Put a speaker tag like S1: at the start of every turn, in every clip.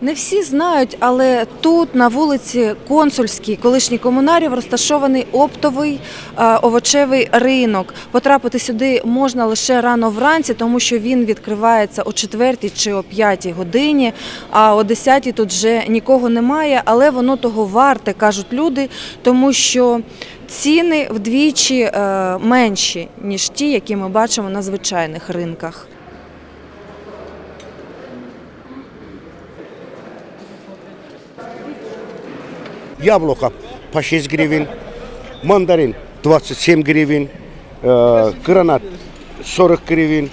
S1: Не всі знають, але тут на вулиці Консульській, колишній комунарів, розташований оптовий е, овочевий ринок. Потрапити сюди можна лише рано вранці, тому що він відкривається о 4 чи о 5 годині, а о 10 тут вже нікого немає, але воно того варте, кажуть люди, тому що ціни вдвічі е, менші, ніж ті, які ми бачимо на звичайних ринках.
S2: Яблоко по 6 гривен, мандарин 27 гривен, э, гранат 40 гривен,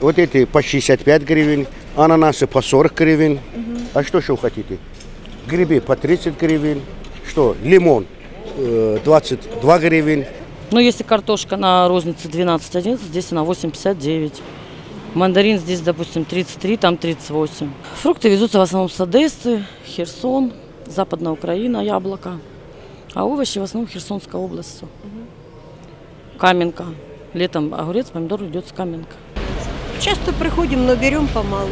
S2: вот эти по 65 гривен, ананасы по 40 гривен. А что еще хотите? Грибы по 30 гривен. Что? Лимон э, 22 гривен.
S3: Ну, если картошка на рознице 12-11, здесь она 8,59. Мандарин здесь, допустим, 33, там 38. Фрукты везутся в основном с Одессы, Херсон, Западная Украина, яблоко. А овощи в основном Херсонская область. всё. Каменка. Летом огурец, помидор идет с каменка.
S4: Часто приходим, но берем помалу.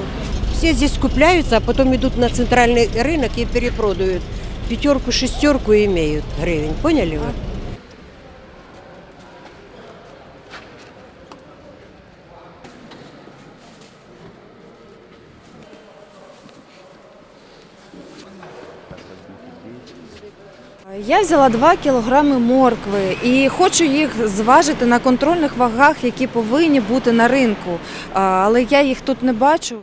S4: Все здесь скупляются, а потом идут на центральный рынок и перепродают. Пятерку, шестерку имеют гривен. Поняли вы?
S1: Я взяла 2 кілограми моркви і хочу їх зважити на контрольних вагах, які повинні бути на ринку. Але я їх тут не бачу.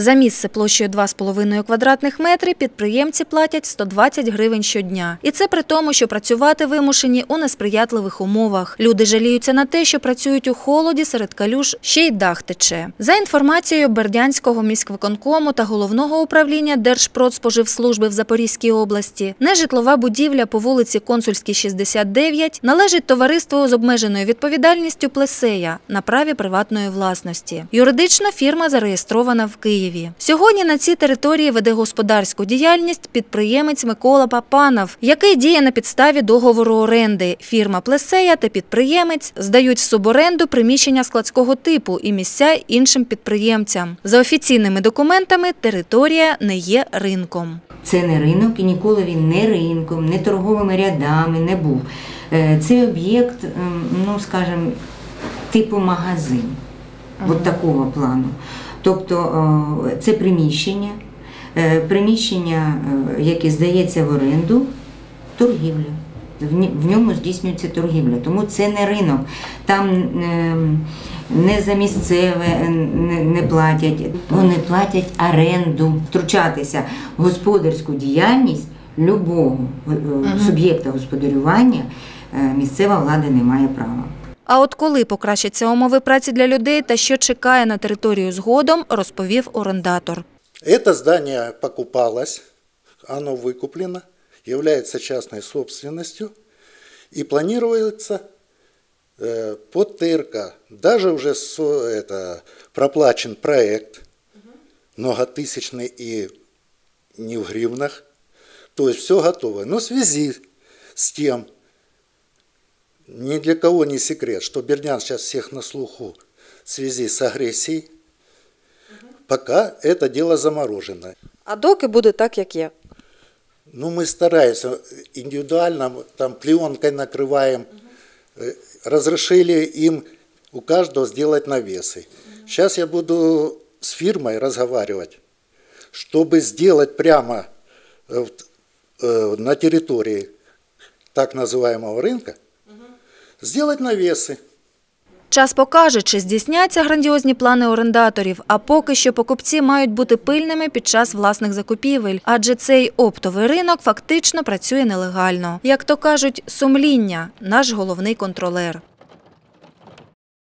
S1: За місце площею 2,5 квадратних метри підприємці платять 120 гривень щодня. І це при тому, що працювати вимушені у несприятливих умовах. Люди жаліються на те, що працюють у холоді серед калюж, ще й дах тече. За інформацією Бердянського міськвиконкому та головного управління Держпродспоживслужби в Запорізькій області, нежитлова будівля по вулиці Консульській 69 належить товариству з обмеженою відповідальністю Плесея на праві приватної власності. Юридична фірма зареєстрована в Києві. Сьогодні на цій території веде господарську діяльність підприємець Микола Папанов, який діє на підставі договору оренди. Фірма Плесея та підприємець здають в суборенду приміщення складського типу і місця іншим підприємцям. За офіційними документами територія не є ринком.
S5: Це не ринок і ніколи він не ринком, не торговими рядами не був. Е, Цей об'єкт, ем, ну скажімо, типу магазин, от такого плану. Тобто е, це приміщення, е, приміщення, е, яке здається в оренду, торгівля. В ньому здійснюється торгівля, тому це не ринок. Там не за місцеве не, платять, вони платять оренду, втручатися в господарську діяльність любого суб'єкта господарювання місцева влада не має права.
S1: А от коли покращаться умови праці для людей та що чекає на територію згодом, розповів орендатор.
S6: Это здание покупалось, оно выкуплено, является частной собственностью и планируется э, под ТРК. Даже уже со- это, проплачен проект многотысячный и не в гривнах. То есть все готово. Но в связи с тем, Ни для кого не секрет, что Бердян сейчас всех на слуху в связи с агрессией, пока это дело заморожено.
S1: А доки буде так, як є.
S6: Ну, мы стараемся индивидуально, там пленкой накрываем, Э, разрешили им у каждого сделать навесы. Сейчас я буду с фирмой разговаривать, чтобы сделать прямо э, э, на территории так называемого рынка, сделать навесы.
S1: Час покаже, чи здійсняться грандіозні плани орендаторів, а поки що покупці мають бути пильними під час власних закупівель, адже цей оптовий ринок фактично працює нелегально. Як то кажуть, сумління – наш головний контролер.